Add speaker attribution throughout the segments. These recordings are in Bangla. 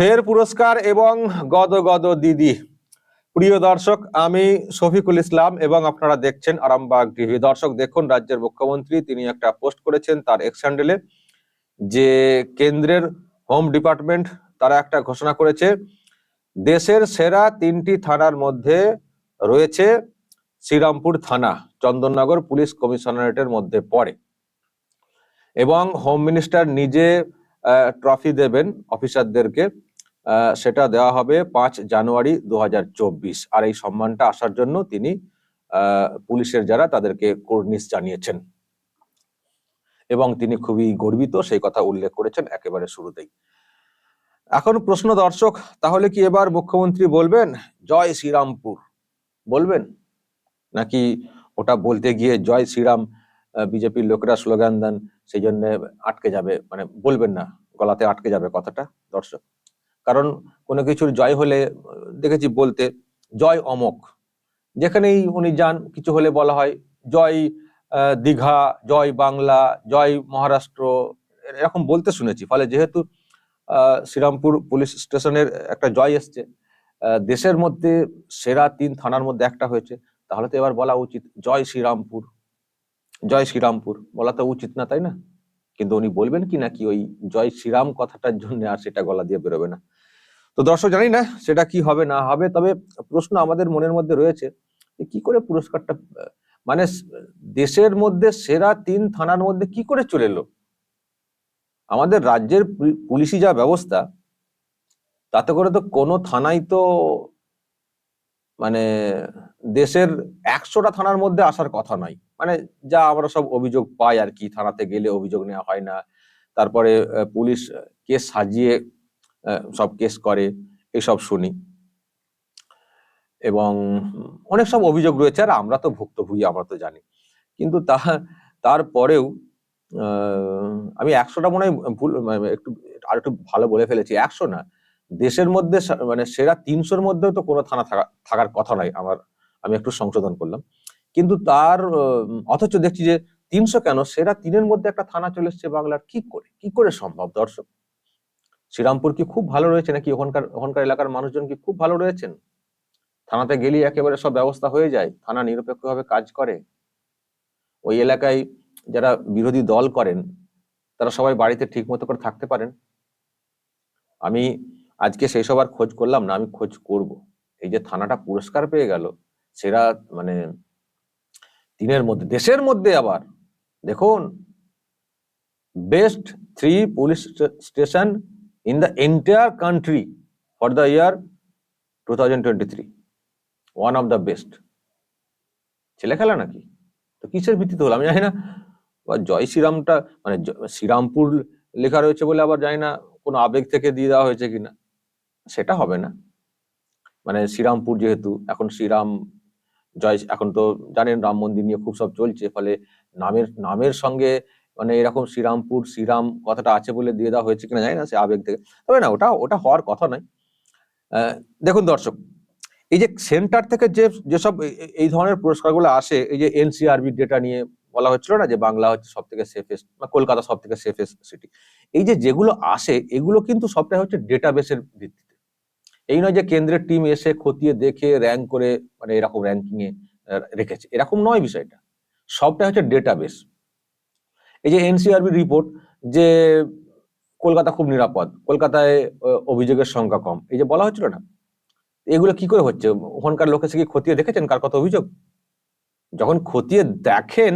Speaker 1: ফের পুরস্কার এবং গদ গদ দিদি। প্রিয় দর্শক, আমি শফিকুল ইসলাম এবং আপনারা দেখছেন আরামবাগ টিভি। দর্শক, দেখুন, রাজ্যের মুখ্যমন্ত্রী, তিনি একটা পোস্ট করেছেন তার এক্স হ্যান্ডেলে যে কেন্দ্রের হোম ডিপার্টমেন্ট তারা একটা ঘোষণা করেছে, দেশের সেরা তিনটি থানার মধ্যে রয়েছে শ্রীরামপুর থানা, চন্দননগর পুলিশ কমিশনারেটের মধ্যে পড়ে। এবং হোম মিনিস্টার নিজে ট্রফি দেবেন অফিসারদেরকে। সেটা দেওয়া হবে পাঁচ জানুয়ারি দু আর এই সম্মানটা আসার জন্য তিনি পুলিশের যারা তাদেরকে কর্নিশ জানিয়েছেন। এবং তিনি খুবই গর্বিত সেই কথা উল্লেখ করেছেন একেবারে শুরুতেই। এখন প্রশ্ন দর্শক, তাহলে কি এবার মুখ্যমন্ত্রী বলবেন, জয় শ্রীরামপুর বলবেন? নাকি ওটা বলতে গিয়ে, জয় শ্রীরাম বিজেপির লোকেরা স্লোগান দেন, সেই জন্য আটকে যাবে মানে বলবেন না, গলাতে আটকে যাবে কথাটা, দর্শক? কারণ কোনো কিছুর জয় হলে, দেখেছি বলতে, জয় অমক যেখানেই উনি যান, কিছু হলে বলা হয়, জয় দীঘা, জয় বাংলা, জয় মহারাষ্ট্র, এরকম বলতে শুনেছি। ফলে যেহেতু শ্রীরামপুর পুলিশ স্টেশনের একটা জয় এসছে দেশের মধ্যে সেরা তিন থানার মধ্যে একটা হয়েছে, তাহলে তো এবার বলা উচিত, জয় শ্রীরামপুর। জয় শ্রীরামপুর, বলা তো উচিত না, তাই না? কিন্তু উনি বলবেন কি নাকি ওই জয় শ্রীরাম কথাটার জন্য আর সেটা গলা দিয়ে বেরোবে না। তো দর্শক জানি না সেটা কি হবে না হবে, তবে প্রশ্ন আমাদের মনের মধ্যে রয়েছে যে কি করে পুরস্কারটা মানে দেশের মধ্যে সেরা তিন থানার মধ্যে কি করে চলে এলো? আমাদের রাজ্যের পুলিশি যা ব্যবস্থা, তাতে করে তো কোনো থানাই তো মানে দেশের একশোটা থানার মধ্যে আসার কথা নয়। মানে যা আমরা সব অভিযোগ পাই আর কি, থানাতে গেলে অভিযোগ নেওয়া হয় না। তারপরে পুলিশ কেস সাজিয়ে সব কেস করে, এসব শুনি। এবং অনেক সব অভিযোগ রয়েছে আর আমরা তো ভুক্তভোগী, আমরা তো জানি। কিন্তু তা, তারপরেও আমি একশোটা মনে হয় ভুল মানে একটু, আর একটু ভালো বলে ফেলেছি, একশো না। দেশের মধ্যে মানে সেরা তিনশোর মধ্যেও তো কোনো থানা থাকা, থাকার কথা নয়। আমার, আমি একটু সংশোধন করলাম। কিন্তু তার অথচ দেখছি যে তিনশো কেন? সেরা তিনের মধ্যে একটা থানা চলে এসছে বাংলার। কি করে? কি করে সম্ভব, দর্শক? শ্রীরামপুর কি খুব ভালো রয়েছে নাকি ওখানকার ওখানকার এলাকার মানুষজন কি খুব ভালো রয়েছেন? থানাতে গেলেই একেবারে সব ব্যবস্থা হয়ে যায়, থানা নিরপেক্ষভাবে কাজ করে। ওই এলাকায় যারা বিরোধী দল করেন, তারা সবাই বাড়িতে ঠিক মতো করে থাকতে পারেন। আমি আজকে সেই সব আর খোঁজ করলাম, না আমি খোঁজ করব। এই যে থানাটা পুরস্কার পেয়ে গেল, সেরা মানে তিনের মধ্যে, দেশের মধ্যে আবার, দেখুন best three police station in the entire country for the year two thousand twenty three one of the best ছেলে খেলা নাকি? তো কিসের ভিত্তিতে হলো? আমি জানি না। বা জয় শ্রীরামটা মানে শ্রীরামপুর লেখা রয়েছে বলে আবার জানি না কোনো আবেগ থেকে দিয়ে দেওয়া হয়েছে কিনা। সেটা হবে না। মানে শ্রীরামপুর যেহেতু, এখন শ্রীরাম জয় এখন তো জানেন রাম মন্দির নিয়ে খুব সব চলছে, ফলে নামের নামের সঙ্গে মানে এরকম শ্রীরামপুর, শ্রীরাম কথাটা আছে বলে দিয়ে দেওয়া হয়েছে কিনা জানি না, সে আবেগ থেকে, তবে না, ওটা ওটা হওয়ার কথা নয়। দেখুন দর্শক, এই যে সেন্টার থেকে যে যেসব এই- ধরনের পুরস্কারগুলো আসে, এই যে এনসিআরবি ডেটা নিয়ে বলা হচ্ছিল না যে বাংলা হচ্ছে সব থেকে সেফেস্ট বা কলকাতা সব থেকে সেফেস্ট সিটি এই যে যেগুলো আসে, এগুলো কিন্তু সবটাই হচ্ছে ডেটাবেসের ভিত্তিতে। এই নয় যে কেন্দ্রের টিম এসে খতিয়ে দেখে র্যাঙ্ক করে মানে এরকম র্যাঙ্কিং এ রেখেছে। এরকম নয় বিষয়টা। সবটাই হচ্ছে ডেটাবেস এই যে এনসিআরবি রিপোর্ট যে কলকাতা খুব নিরাপদ, কলকাতায় অভিযোগের সংখ্যা কম। এই যে বলা হচ্ছিল না, এগুলো কি করে হচ্ছে? ওখানকার লোক সে কি খতিয়ে দেখেছেন? কার কত অভিযোগ? যখন খতিয়ে দেখেন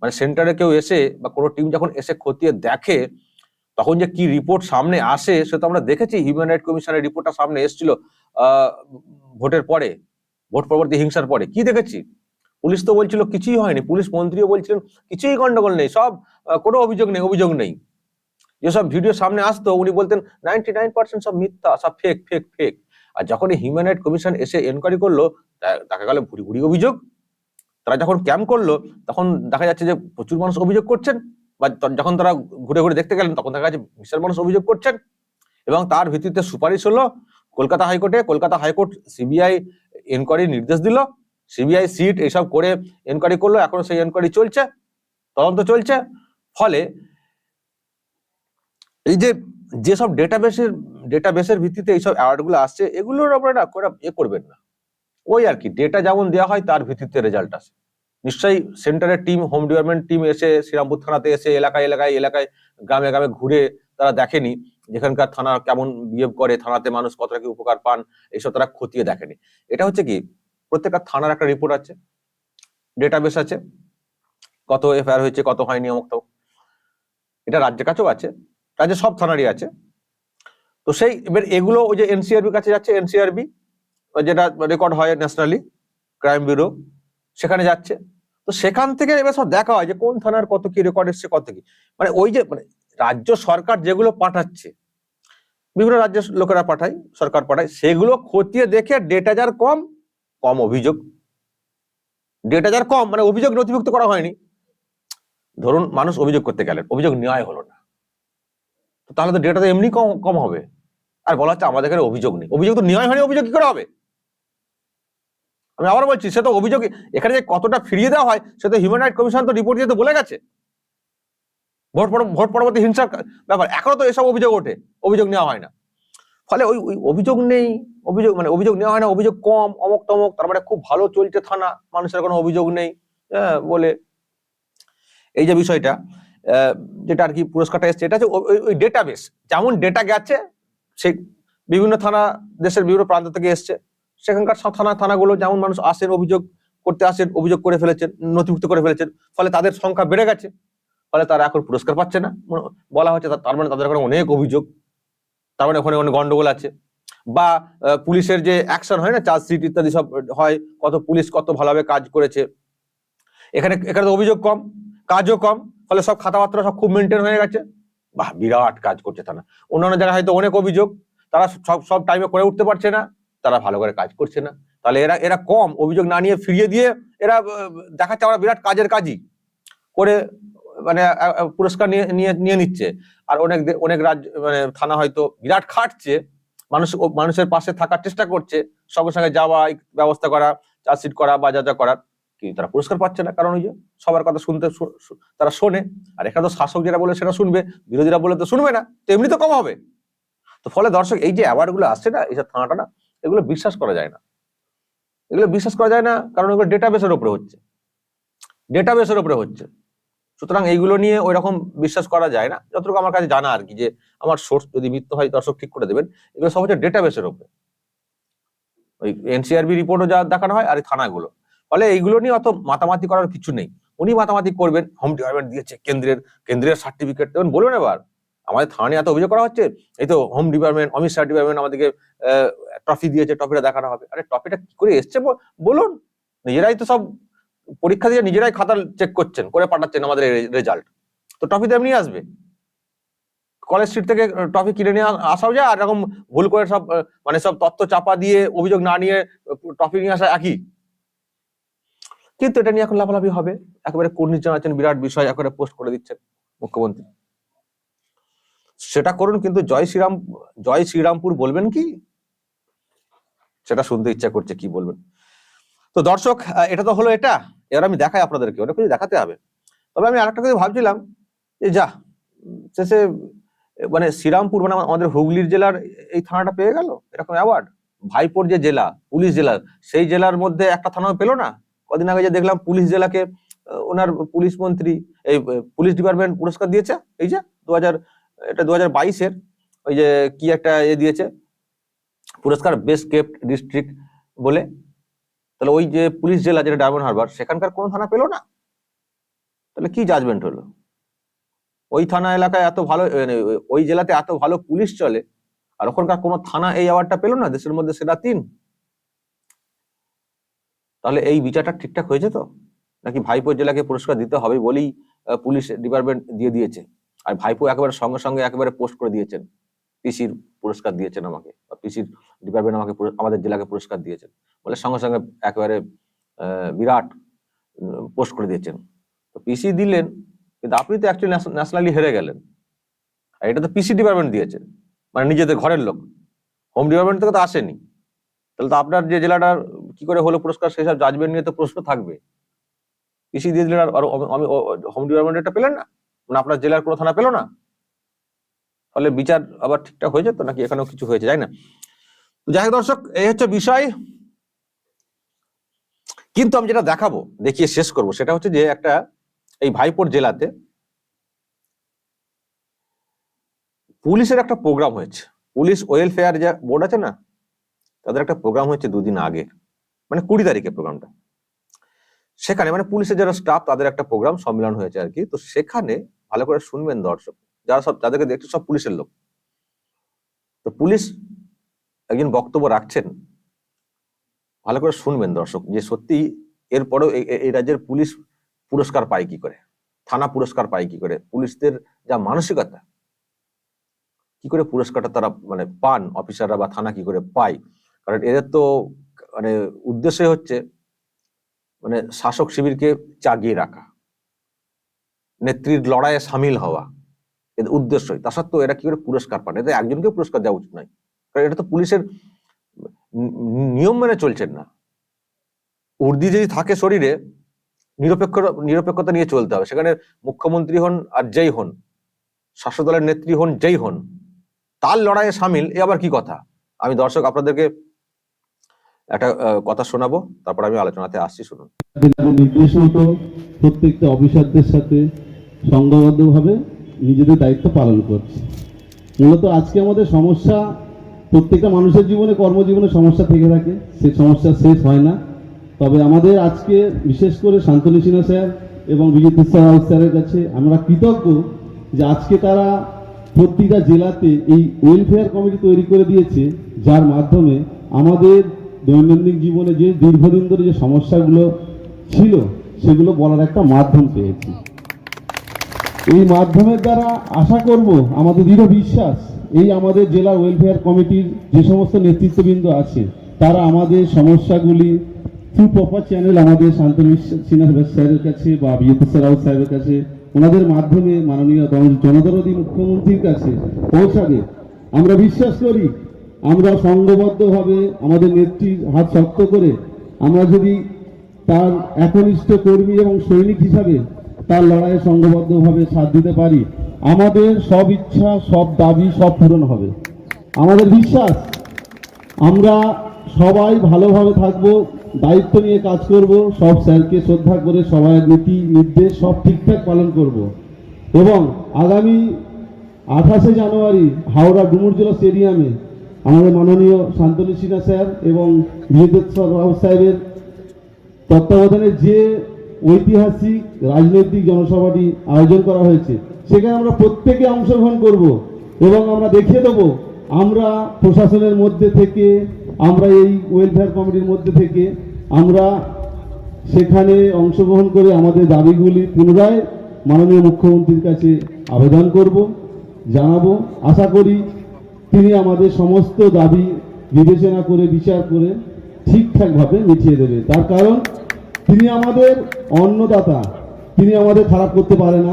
Speaker 1: মানে সেন্টারে কেউ এসে বা কোনো টিম যখন এসে খতিয়ে দেখে তখন যে কি রিপোর্ট সামনে আসে, সে তো আমরা দেখেছি হিউম্যান রাইট কমিশনের রিপোর্টটা সামনে এসেছিল ভোটের পরে, ভোট পরবর্তী হিংসার পরে। কি দেখেছি? পুলিশ তো বলছিল কিছুই হয়নি। পুলিশ মন্ত্রীও বলছিলেন, কিছুই গন্ডগোল নেই, সব কোনো অভিযোগ নেই অভিযোগ নেই। যেসব ভিডিও সামনে আসতো, উনি বলতেন নাইনটি নাইন পার্সেন্ট সব মিথ্যা, সব ফেক ফেক ফেক আর যখন হিউম্যান রাইট কমিশন এসে এনকোয়ারি করল দেখা গেল ভুরি ভুরি অভিযোগ। তারা যখন ক্যাম্প করল, তখন দেখা যাচ্ছে যে প্রচুর মানুষ অভিযোগ করছেন। বা যখন তারা ঘুরে ঘুরে দেখতে গেলেন, তখন দেখা যাচ্ছে বিশাল মানুষ অভিযোগ করছেন এবং তার ভিত্তিতে সুপারিশ হলো, কলকাতা হাইকোর্টে কলকাতা হাইকোর্ট সিবিআই এনকোয়ারি নির্দেশ দিল, সিবিআই সিট এসব করে এনকোয়ারি করল, এখনও সেই এনকোয়ারি চলছে, তদন্ত চলছে, ফলে এই যে, যেসব ডেটাবেসের ডেটাবেসের ভিত্তিতে এইসব অ্যাওয়ার্ডগুলো আসছে, এগুলোর আপনারা এ করবেন না। ওই আর কি ডেটা যেমন দেওয়া হয়, তার ভিত্তিতে রেজাল্ট আসে। নিশ্চয়ই সেন্টারের টিম, হোম ডিপার্টমেন্ট টিম এসে শ্রীরামপুর থানাতে এসে এলাকায় এলাকায় এলাকায়, গ্রামে গ্রামে ঘুরে তারা দেখেনি। যেখানকার থানা কেমন বিহেভ করে, থানাতে মানুষ কতটা কি উপকার পান, এইসব তারা খতিয়ে দেখেনি। এটা হচ্ছে কি, প্রত্যেকটা থানার একটা রিপোর্ট আছে ডেটাবেস আছে, কত এফআইআর হয়েছে, কত হয়নি অমুক তমুক। এটা রাজ্যের কাছেও আছে রাজ্যে সব থানারই আছে। তো সেই, এবার এগুলো ওই যে এনসিআরবি কাছে যাচ্ছে এনসিআরবি যেটা রেকর্ড হয় ন্যাশনালি ক্রাইম ব্যুরো সেখানে যাচ্ছে। তো সেখান থেকে এবার সব দেখা হয় যে কোন থানার কত কি রেকর্ড এসছে, কত কি। মানে ওই যে মানে রাজ্য সরকার যেগুলো পাঠাচ্ছে, বিভিন্ন রাজ্যের লোকেরা পাঠায়, সরকার পাঠায়, সেগুলো খতিয়ে দেখে ডেটা যার কম কম অভিযোগ। ডেটা যার কম মানে অভিযোগ নথিভুক্ত করা হয়নি। ধরুন মানুষ অভিযোগ করতে গেলেন, অভিযোগ নেওয়াই হলো না। তাহলে তো ডেটা তো এমনি কম কম হবে। আর বলা হচ্ছে আমাদের এখানে অভিযোগ নেই। অভিযোগ তো নেওয়াই হয়নি, অভিযোগ কি করে হবে? আমি আবার বলছি সে তো অভিযোগ এখানে যে কতটা ফিরিয়ে দেওয়া হয় সে তো হিউম্যান রাইট কমিশন তো রিপোর্ট দিয়ে বলে গেছে। ভোট ভোট পরবর্তী হিংসার ব্যাপার। এখনও তো এসব অভিযোগ ওঠে অভিযোগ নেওয়া হয় না। ফলে ওই ওই অভিযোগ নেই অভিযোগ মানে অভিযোগ নেওয়া হয় না অভিযোগ কম অমক তমক তার মানে খুব ভালো চলছে থানা মানুষের কোনো অভিযোগ নেই হ্যাঁ, বলে। এই যে বিষয়টা যেটা আর কি পুরস্কারটা এসছে এটা হচ্ছে ওই ডেটাবেস যেমন ডেটা গেছে সেই বিভিন্ন থানা দেশের বিভিন্ন প্রান্ত থেকে এসছে। সেখানকার থানা থানাগুলো যেমন মানুষ আসেন, অভিযোগ করতে আসেন, অভিযোগ করে ফেলেছেন, নথিভুক্ত করে ফেলেছেন, ফলে তাদের সংখ্যা বেড়ে গেছে। ফলে তারা এখন পুরস্কার পাচ্ছে না। বলা হচ্ছে তার মানে তাদের ওখানে অনেক অভিযোগ। তার মানে ওখানে অনেক গন্ডগোল আছে। বা পুলিশের যে অ্যাকশন হয় না চার্জশিট ইত্যাদি সব হয়, কত পুলিশ কত ভালোভাবে কাজ করেছে। এখানে এখানে তো অভিযোগ কম, কাজও কম, ফলে সব খাতাপত্র সব খুব মেনটেন হয়ে গেছে। বাহ, বিরাট কাজ করছে তারা অন্যান্য জায়গায় হয়তো অনেক অভিযোগ, তারা সব সব টাইমে করে উঠতে পারছে না। তারা ভালো করে কাজ করছে না। তাহলে এরা এরা কম। অভিযোগ না নিয়ে ফিরিয়ে দিয়ে এরা দেখাচ্ছে আমরা বিরাট কাজের কাজই করে মানে পুরস্কার নিয়ে নিয়ে নিচ্ছে। আর অনেক অনেক রাজ্য মানে থানা হয়তো বিরাট খাটছে, মানুষ মানুষের পাশে থাকার চেষ্টা করছে, সঙ্গে সঙ্গে যাওয়া ব্যবস্থা করা চার্জশিট করা বা যা যা করার। কিন্তু তারা পুরস্কার পাচ্ছে না, কারণ ওই যে সবার কথা শুনতে তারা শোনে। আর এখানে তো শাসক যেটা বলে সেটা শুনবে, বিরোধীরা বলে তো শুনবে না, তো এমনি তো কম হবে। তো ফলে দর্শক, এই যে অ্যাওয়ার্ডগুলো আসছে না, এইসব থানাটা না এগুলো বিশ্বাস করা যায় না। এগুলো বিশ্বাস করা যায় না কারণ এগুলো ডেটাবেসের উপরে হচ্ছে। ডেটাবেসের উপরে হচ্ছে। সুতরাং এইগুলো নিয়ে ওই রকম বিশ্বাস করা যায় না। যতটুকু আমার কাছে জানা আর কি যে আমার সোর্স যদি মিথ্য হয় দর্শক ঠিক করে দেবেন, এগুলো সব হচ্ছে ডেটাবেসের উপরে। ওই এনসিআরবি রিপোর্টও যা দেখানো হয় আর থানাগুলো। ফলে এইগুলো নিয়ে অত মাতামাতি করার কিছু নেই। উনি মাতামাতি করবেন হোম ডিপার্টমেন্ট দিয়েছে কেন্দ্রের কেন্দ্রের সার্টিফিকেট দেবেন। বলুন এবার আমাদের থানায় এত অভিযোগ করা হচ্ছে? এই তো home department Amit Shah department আমাদেরকে ট্রফি দিয়েছে ট্রফিটা দেখানো হবে। আরে ট্রফিটা কি করে এসছে বলুন। নিজেরাই তো সব পরীক্ষা দিয়ে নিজেরাই খাতা চেক করছেন, করে পাঠাচ্ছেন আমাদের রেজাল্ট তো ট্রফি তো এমনি আসবে। কলেজ স্ট্রিট থেকে ট্রফি কিনে নিয়ে আসাও যায়, আর এরকম ভুল করে সব মানে সব তথ্য চাপা দিয়ে অভিযোগ না নিয়ে ট্রফি নিয়ে আসা একই। কিন্তু এটা নিয়ে এখন লাফালাফি হবে। একেবারে কর্নিশ জানাচ্ছেন, বিরাট বিষয়, একেবারে পোস্ট করে দিচ্ছেন মুখ্যমন্ত্রী। সেটা করুন, কিন্তু জয় শ্রীরাম, জয় শ্রীরামপুর বলবেন কি? সেটা শুনতে ইচ্ছা করছে কি বলবেন। তো দর্শক এটা তো হলো এটা। এবার আমি দেখাই আপনাদেরকে, অনেক কিছু দেখাতে হবে। তবে আমি আরেকটা কথা ভাবছিলাম, যে যা, শেষে মানে শ্রীরামপুর মানে আমা- আমাদের হুগলির জেলার এই থানাটা পেয়ে গেল? এরকম অ্যাওয়ার্ড ভাইপোর যে জেলা, পুলিশ জেলা, সেই জেলার মধ্যে একটা থানাও পেল না? কদিন আগে যে দেখলাম পুলিশ জেলাকে ওনার পুলিশ মন্ত্রী, এই পুলিশ ডিপার্টমেন্ট পুরস্কার দিয়েছে, এই যে, দু হাজার এটা দু হাজার বাইশের, ওই যে কি একটা এ দিয়েছে, পুরস্কার বেস্ট কেপ্ট ডিস্ট্রিক্ট বলে। তাহলে ওই যে পুলিশ জেলা যেটা ডায়মন্ড হারবার, সেখানকার কোন থানা পেল না? তাহলে কি জাজমেন্ট হলো? ওই থানা এলাকায় এত ভালো মানে ওই জেলাতে এত ভালো পুলিশ চলে, আর ওখানকার কোনো থানা এই অ্যাওয়ার্ডটা পেল না? দেশের মধ্যে সেটা তিন। তাহলে এই বিচারটা ঠিকঠাক হয়েছে তো? নাকি ভাইপো জেলাকে পুরস্কার দিতে হবে বলেই পুলিশ ডিপার্টমেন্ট দিয়ে দিয়েছে? আর ভাইপো একেবারে সঙ্গে সঙ্গে একেবারে পোস্ট করে দিয়েছেন পিসির পুরস্কার দিয়েছেন আমাকে বা পিসির ডিপার্টমেন্ট আমাকে আমাদের জেলাকে পুরস্কার দিয়েছেন বলে সঙ্গে সঙ্গে একেবারে বিরাট পোস্ট করে দিয়েছেন তো পিসি দিলেন কিন্তু আপনি তো অ্যাকচুয়ালি ন্যাশনালি হেরে গেলেন আর এটা তো পিসি ডিপার্টমেন্ট দিয়েছে মানে নিজেদের ঘরের লোক হোম ডিপার্টমেন্ট থেকে তো আসেনি তাহলে তো আপনার যে জেলাটার কি করে হলো পুরস্কার সেসব জাজমেন্ট নিয়ে তো প্রশ্ন থাকবে পিসি দিয়ে দিলেন আর হোম ডিপার্টমেন্ট এটা পেলেন না মানে আপনার জেলার কোনো থানা পেল না? তাহলে বিচার আবার ঠিকঠাক হয়ে যেত নাকি এখানেও কিছু হয়েছে যাই না? যাই হোক দর্শক, এই হচ্ছে বিষয়। কিন্তু আমি যেটা দেখাবো, দেখিয়ে শেষ করব, সেটা হচ্ছে যে একটা এই ভাইপোর জেলাতে পুলিশের একটা প্রোগ্রাম হয়েছে। পুলিশ ওয়েলফেয়ার যে বোর্ড আছে না, তাদের একটা প্রোগ্রাম হয়েছে দুদিন আগে মানে কুড়ি তারিখে প্রোগ্রামটা। সেখানে মানে পুলিশের যারা স্টাফ তাদের একটা প্রোগ্রাম সম্মেলন হয়েছে আর কি। তো সেখানে ভালো করে শুনবেন দর্শক, যারা সব, যাদেরকে দেখছে সব পুলিশের লোক। তো পুলিশ একজন বক্তব্য রাখছেন, ভালো করে শুনবেন দর্শক, যে সত্যি এরপরেও এই- রাজ্যের পুলিশ পুরস্কার পায় কি করে? থানা পুরস্কার পায় কি করে? পুলিশদের যা মানসিকতা, কি করে পুরস্কারটা তারা মানে পান, অফিসাররা বা থানা কি করে পায়? কারণ এদের তো মানে উদ্দেশ্যই হচ্ছে মানে শাসক শিবিরকে জাগিয়ে রাখা। নেত্রীর লড়াইয়ে সামিল হওয়া এদের উদ্দেশ্যই তা সত্ত্বেও এরা কি করে পুরস্কার পান? এদের একজনকে পুরস্কার দেওয়া উচিত নয়। কারণ এটা তো পুলিশের নিয়ম মেনে চলছেন না। উর্দি যদি থাকে শরীরে, নিরপেক্ষ, নিরপেক্ষতা নিয়ে চলতে হবে। সেখানে মুখ্যমন্ত্রী হন আর যেই হন, শাসক দলের নেত্রী হন, যেই হন, তার লড়াইয়ে সামিল, এ আবার কি কথা? আমি দর্শক, আপনাদেরকে একটা কথা শোনাবো, তারপর আমি আলোচনাতে আসছি, শুনুন।
Speaker 2: নির্দেশ মতো প্রত্যেকটা অফিসারদের সাথে সংঘবদ্ধভাবে নিজেদের দায়িত্ব পালন করছে। মূলত আজকে আমাদের সমস্যা প্রত্যেকটা মানুষের জীবনে কর্মজীবনে সমস্যা থেকে থাকে, সে সমস্যা শেষ হয় না। তবে আমাদের আজকে বিশেষ করে শান্তনু সিনহা স্যার এবং বিজেপি স্যার স্যারের কাছে আমরা কৃতজ্ঞ যে আজকে তারা প্রতিটা জেলাতে এই ওয়েলফেয়ার কমিটি তৈরি করে দিয়েছে, যার মাধ্যমে আমাদের দৈনন্দিন জীবনে যে দীর্ঘদিন ধরে যে সমস্যাগুলো ছিল, সেগুলো বলার একটা মাধ্যম পেয়েছি। এই মাধ্যমের দ্বারা আশা করব আমাদের দৃঢ় বিশ্বাস, এই আমাদের জেলা ওয়েলফেয়ার কমিটির যে সমস্ত নেতৃত্ববৃন্দ আছে, তারা আমাদের সমস্যাগুলি থ্রু প্রপার চ্যানেল আমাদের শান্তনু সিনহা স্যারের কাছে বা বিজেপি রাউত সাহেবের কাছে, ওনাদের মাধ্যমে মাননীয় জন- জনদরদী মুখ্যমন্ত্রীর কাছে পৌঁছাবে। আমরা বিশ্বাস করি আমরা সংঘবদ্ধভাবে আমাদের নেত্রীর হাত শক্ত করে আমরা যদি তার একনিষ্ঠ কর্মী এবং সৈনিক হিসাবে তার লড়াইয়ে সংঘবদ্ধভাবে সাথ দিতে পারি, আমাদের সব ইচ্ছা, সব দাবি, সব পূরণ হবে। আমাদের বিশ্বাস, আমরা সবাই ভালোভাবে থাকব, দায়িত্ব নিয়ে কাজ করব, সব স্যারকে শ্রদ্ধা করে সবাই নীতি, নির্দেশ, সব ঠিকঠাক পালন করব। এবং আগামী আঠাশে জানুয়ারি হাওড়া ডুমুরজলা স্টেডিয়ামে আমাদের মাননীয় শান্তনু সিনহা স্যার এবং বীরেন্দ্র রাও সাহেবের তত্ত্বাবধানে যে ঐতিহাসিক রাজনৈতিক জনসভাটি আয়োজন করা হয়েছে, সেখানে আমরা প্রত্যেকে অংশগ্রহণ করব এবং আমরা দেখিয়ে দেব আমরা প্রশাসনের মধ্যে থেকে, আমরা এই ওয়েলফেয়ার কমিটির মধ্যে থেকে, আমরা সেখানে অংশগ্রহণ করে আমাদের দাবিগুলি পুনরায় মাননীয় মুখ্যমন্ত্রীর কাছে আবেদন করব, জানাব। আশা করি তিনি আমাদের সমস্ত দাবি বিবেচনা করে, বিচার করে ঠিকঠাকভাবে মিটিয়ে দেবে। তার কারণ, তিনি আমাদের অন্নদাতা। তিনি আমাদের খারাপ করতে পারে না।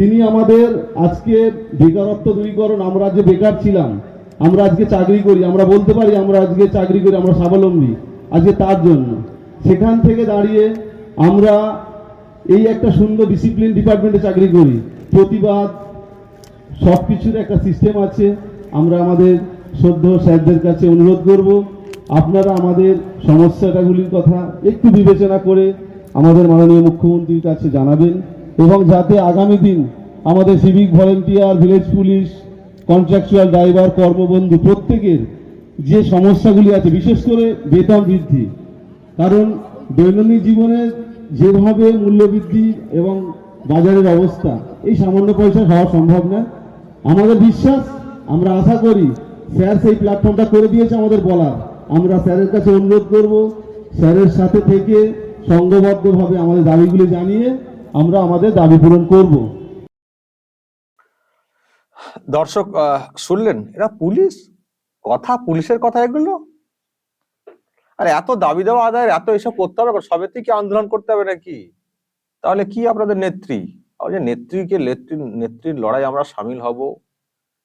Speaker 2: তিনি আমাদের আজকে বেকারত্ব দূরীকরণ, আমরা যে বেকার ছিলাম। আমরা আজকে চাকরি করি। আমরা বলতে পারি, আমরা আজকে চাকরি করি, আমরা স্বাবলম্বী। আজকে তার জন্য। সেখান থেকে দাঁড়িয়ে আমরা এই একটা সুন্দর ডিসিপ্লিন ডিপার্টমেন্টে চাকরি করি। প্রতিবাদ সব কিছুর একটা সিস্টেম আছে। আমরা আমাদের সদ্য স্যারদের কাছে অনুরোধ করব, আপনারা আমাদের সমস্যাটাগুলির কথা একটু বিবেচনা করে আমাদের মাননীয় মুখ্যমন্ত্রীর কাছে জানাবেন এবং যাতে আগামী দিন আমাদের civic volunteer village police contractual driver Karmabandhu প্রত্যেকের যে সমস্যাগুলি আছে, বিশেষ করে বেতন বৃদ্ধি, কারণ দৈনন্দিন জীবনে যেভাবে মূল্যবৃদ্ধি এবং বাজারের অবস্থা, এই সামান্য পয়সা হওয়া সম্ভব না। আমাদের বিশ্বাস আমরা আশা করি স্যার সেই প্ল্যাটফর্মটা করে দিয়েছে আমাদের বলার। আমরা স্যারের কাছে অনুরোধ করব, স্যারের সাথে থেকে সংঘবদ্ধভাবে আমাদের দাবিগুলি জানিয়ে আমরা আমাদের দাবি পূরণ করব।
Speaker 1: দর্শক শুনলেন? এরা পুলিশ? কথা পুলিশের কথা এগুলো? আর, এত দাবি দেওয়া আদায়ের, এত এসব করতে হবে, সবে থেকে আন্দোলন করতে হবে নাকি? তাহলে কি আপনাদের নেত্রী? নেত্রীকে নেত্রী নেত্রীর লড়াই আমরা সামিল হব?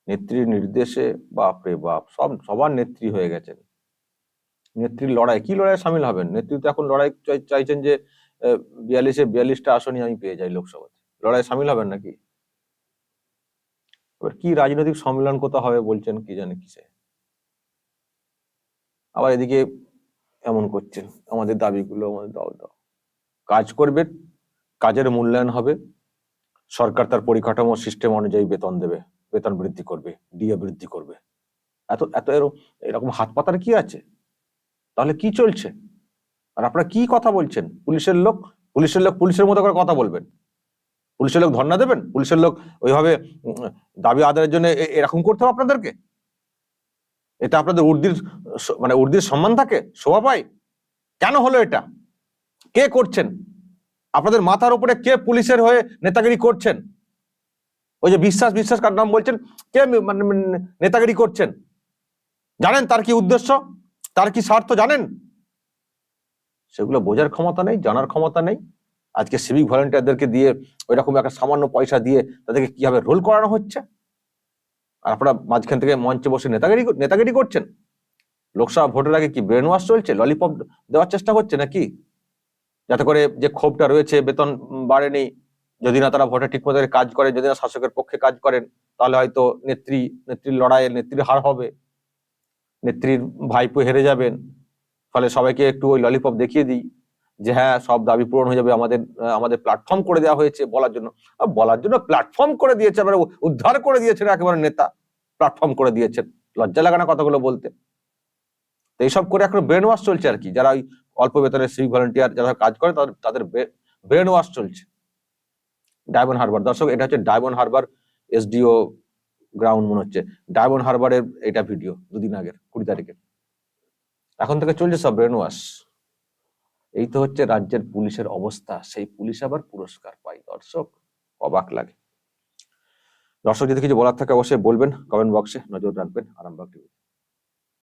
Speaker 1: নেত্রীর নির্দেশে বাপরে বাপ, সব, সবার নেত্রী হয়ে গেছেন। নেত্রীর লড়াই, কি লড়াই সামিল হবেন? নেত্রী তো এখন লড়াই চাই- চাইছেন যে বিয়াল্লিশে, বিয়াল্লিশটা আসনই আমি পেয়ে যাই লোকসভাতে। লড়াই সামিল হবেন নাকি? এবার কি রাজনৈতিক সম্মেলন কোথাও হবে বলছেন কি জানে কিসে। আবার এদিকে এমন করছেন, আমাদের দাবিগুলো আমাদের দাও দাও। কাজ করবে, কাজের মূল্যায়ন হবে, সরকার তার পরিকাঠামো সিস্টেম অনুযায়ী বেতন দেবে। বেতন বৃদ্ধি করবে ডিএ বৃদ্ধি করবে। এত এত এরকম হাত পাতার কি আছে? তাহলে কি চলছে? আর আপনারা কি কথা বলছেন? পুলিশের লোক পুলিশের লোক পুলিশের মতো করে কথা বলবেন। পুলিশের লোক ধর্ণা দেবেন? পুলিশের লোক ওইভাবে দাবি আদায়ের জন্য এরকম করতে হবে আপনাদেরকে? এটা আপনাদের উর্দির মানে উর্দির সম্মান থাকে? শোভা পায়? কেন হলো এটা? কে করছেন? আপনাদের মাথার উপরে কে পুলিশের হয়ে নেতাগিরি করছেন? ওই যে বিশ্বাস বিশ্বাস কার নাম বলছেন? কে মানে মানে নেতাগিরি করছেন? জানেন তার কি উদ্দেশ্য? তার কি স্বার্থ জানেন? সেগুলো বোঝার ক্ষমতা নেই, জানার ক্ষমতা নেই। আজকে সিভিক ভলেন্টিয়ারদেরকে দিয়ে ওই রকম একটা সামান্য পয়সা দিয়ে তাদেরকে কীভাবে রোল করানো হচ্ছে? আর আপনারা মাঝখান থেকে মঞ্চে বসে নেতাগিরি নেতাগিরি করছেন? লোকসভা ভোটের আগে কি ব্রেন ওয়াশ চলছে? ললিপপ দেওয়ার চেষ্টা হচ্ছে নাকি? যাতে করে যে ক্ষোভটা রয়েছে, বেতন বাড়েনি যদি না তারা ভোটে ঠিক মতো কাজ করে যদি না শাসকের পক্ষে কাজ করেন, তাহলে হয়তো নেত্রী, নেত্রীর লড়াইয়ে নেত্রীর হার হবে। নেত্রীর ভাইপো হেরে যাবেন। ফলে সবাইকে একটু ওই ললিপপ দেখিয়ে দিই যে হ্যাঁ সব দাবি পূরণ হয়ে যাবে আমাদের আমাদের প্ল্যাটফর্ম করে দেওয়া হয়েছে বলার জন্য। বলার জন্য প্ল্যাটফর্ম করে দিয়েছে এবারে উদ্ধার করে দিয়েছেন একেবারে নেতা। প্ল্যাটফর্ম করে দিয়েছেন। লজ্জা লাগানো কথাগুলো বলতে। তো এইসব করে এখন ব্রেন ওয়াশ চলছে আর কি। যারা ওই অল্প বেতনের সিভিক ভলেন্টিয়ার যারা কাজ করে, তাদের তাদের ব্রেন ওয়াশ চলছে। ডায়মন্ড হারবার দর্শক, এটা হচ্ছে ডায়মন্ড হারবার এসডিও গ্রাউন্ড মনে হচ্ছে। ডায়মন্ড হারবারের এটা ভিডিও দুদিন আগের, কুড়ি তারিখের। এখন থেকে চলছে সব ব্রেন ওয়াশ এই তো হচ্ছে রাজ্যের পুলিশের অবস্থা, সেই পুলিশ আবার পুরস্কার পায়। দর্শক, অবাক লাগে। দর্শক, যদি কিছু বলার থাকে অবশ্যই বলবেন কমেন্ট বক্সে নজর রাখবেন, আরামবাগ টিভি